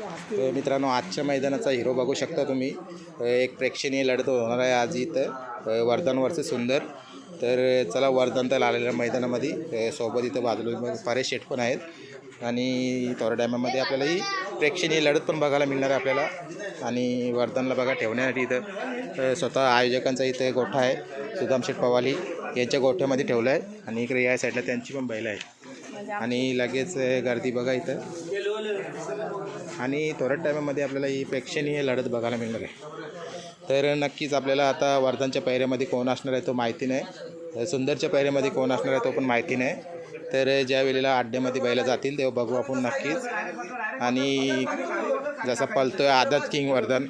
तर मित्रांनो आजच्या मैदानाचा हिरो बघू शकता तुम्ही. एक प्रेक्षणीय लढत होणार आहे आज इथं. अ, वर्धन वर्सेस सुंदर. तर चला वर्धन तर आलेल्या मैदानामध्ये. सोबत इथं बाजूला फारे शेट पण आहेत. आणि थोड्या डॅमामध्ये आपल्याला ही प्रेक्षणीय लढत पण बघायला मिळणार आहे आपल्याला. आणि वर्धनला बघा ठेवण्यासाठी इथं. स्वतः आयोजकांचा इथं गोठा आहे. सुदाम शेठ पवाली यांच्या गोठ्यामध्ये ठेवलं आहे आणि इकडे या साईडला त्यांची पण बैल आहे आणि लगेच गर्दी बघा इथं. आणि थोड्याच टायमामध्ये आपल्याला ही प्रेक्षणीय लढत बघायला मिळणार आहे. तर नक्कीच आपल्याला आता वर्धनच्या पैऱ्यामध्ये कोण असणार आहे तो माहिती नाही. सुंदरच्या पैऱ्यामध्ये कोण असणार आहे तो पण माहिती नाही. तर ज्या वेळेला अड्ड्यामध्ये बैला जातील तेव्हा बघू आपण नक्कीच. आणि जसा पलतोय आदत किंग वर्धन.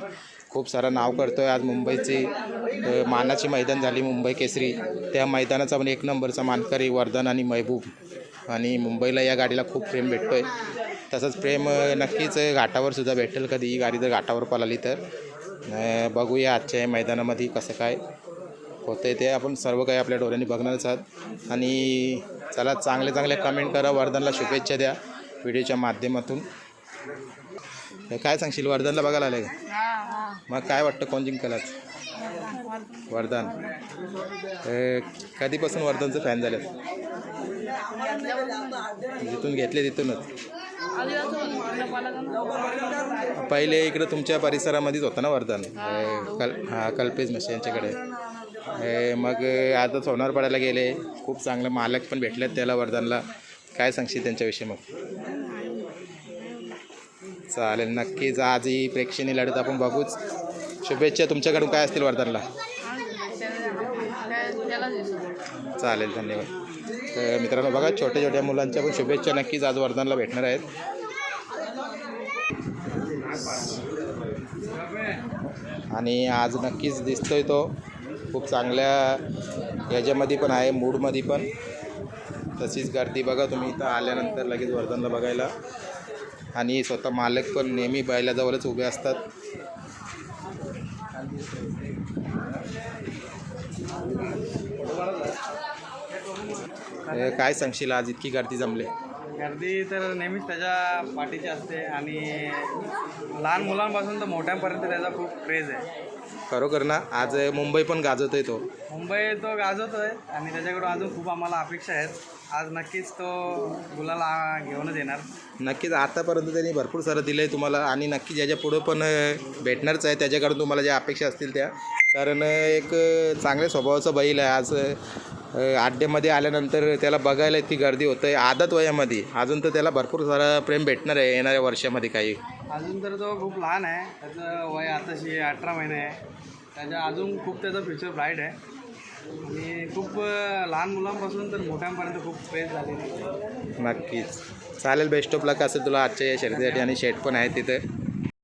खूप सारं नाव करतो आहे आज मुंबईची. मानाची मैदान झाली मुंबई केसरी. त्या मैदानाचा पण एक नंबरचा मानकरी वर्धन आणि महबूब. आणि मुंबईला या गाडीला खूप प्रेम भेटतो आहे तसंच प्रेम नक्कीच घाटावर सुद्धा भेटेल कधी. ही गाडी जर घाटावर पळाली तर. बघूया आजच्या मैदानामध्ये कसं काय होतं आहे ते. आपण सर्व काही आपल्या डोळ्यांनी बघणारच आहात. आणि चला चांगले चांगले कमेंट करा. वर्धनला शुभेच्छा द्या. व्हिडिओच्या माध्यमातून. काय सांगशील? वर्धनला बघायला आलं का? मग काय वाटतं कोण जिंकलाच वरदान कधीपासून वरदानचं फॅन झालं जिथून घेतले तिथूनच. पहिले इकडं तुमच्या परिसरामध्येच होतं ना वरदान कल हां कल्पेश मशी यांच्याकडे. मग आता सोनारपाड्याला गेले. खूप चांगले मालक पण भेटलेत त्याला वरदानला काय सांगशील त्यांच्याविषयी मग? चालेल नक्कीच. आज ही प्रेक्षणीय लढत आपण बघूच. शुभेच्छा तुमच्याकडून. काय असतील वर्धनला चालेल धन्यवाद. तर मित्रांनो बघा छोट्या छोट्या मुलांच्या पण शुभेच्छा नक्कीच आज वर्धनला भेटणार आहेत. आणि आज नक्कीच दिसतोय तो खूप चांगल्या याच्यामध्ये पण आहे मूडमध्ये पण. तशीच गर्दी बघा तुम्ही इथं आल्यानंतर लगेच वर्धनला बघायला. आणि स्वतः मालक पण नेहमी बैलाजवळच उभे असतात. काय सांगशील? आज इतकी गर्दी जमले. गर्दी तर नेहमीच त्याच्या पाठीची असते आणि लहान मुलांपासून तर मोठ्यांपर्यंत त्याचा खूप क्रेज आहे. खरोखर ना? आज मुंबई पण गाजवतोय तो. मुंबई तो गाजवतोय आणि त्याच्याकडून अजून खूप आम्हाला अपेक्षा आहेत. आज नक्कीच तो गुलाला घेऊनच येणार. नक्कीच आतापर्यंत त्यांनी भरपूर सारं दिलं आहे तुम्हाला आणि नक्कीच याच्या पुढं पण भेटणारच आहे. त्याच्याकडून तुम्हाला ज्या अपेक्षा असतील त्या. कारण एक चांगल्या स्वभावाचा बैल आहे. आज अड्ड्यामध्ये आल्यानंतर त्याला बघायला इतकी गर्दी होतं. आहे आदत वयामध्ये. अजून तर त्याला भरपूर सारं प्रेम भेटणार आहे येणाऱ्या वर्षामध्ये काही. अजून तर तो खूप लहान आहे. त्याचं वय आताशी अठरा महिने आहे. त्याच्या अजून खूप त्याचं फ्युचर ब्राईट आहे. आणि खूप लहान मुलांपासून तर मोठ्यांपर्यंत खूप झालेली आहे. नक्कीच. चालेल बेस्ट ऑफ लक असेल तुला आजच्या या शर्यतीसाठी. आणि शेट पण आहे तिथे.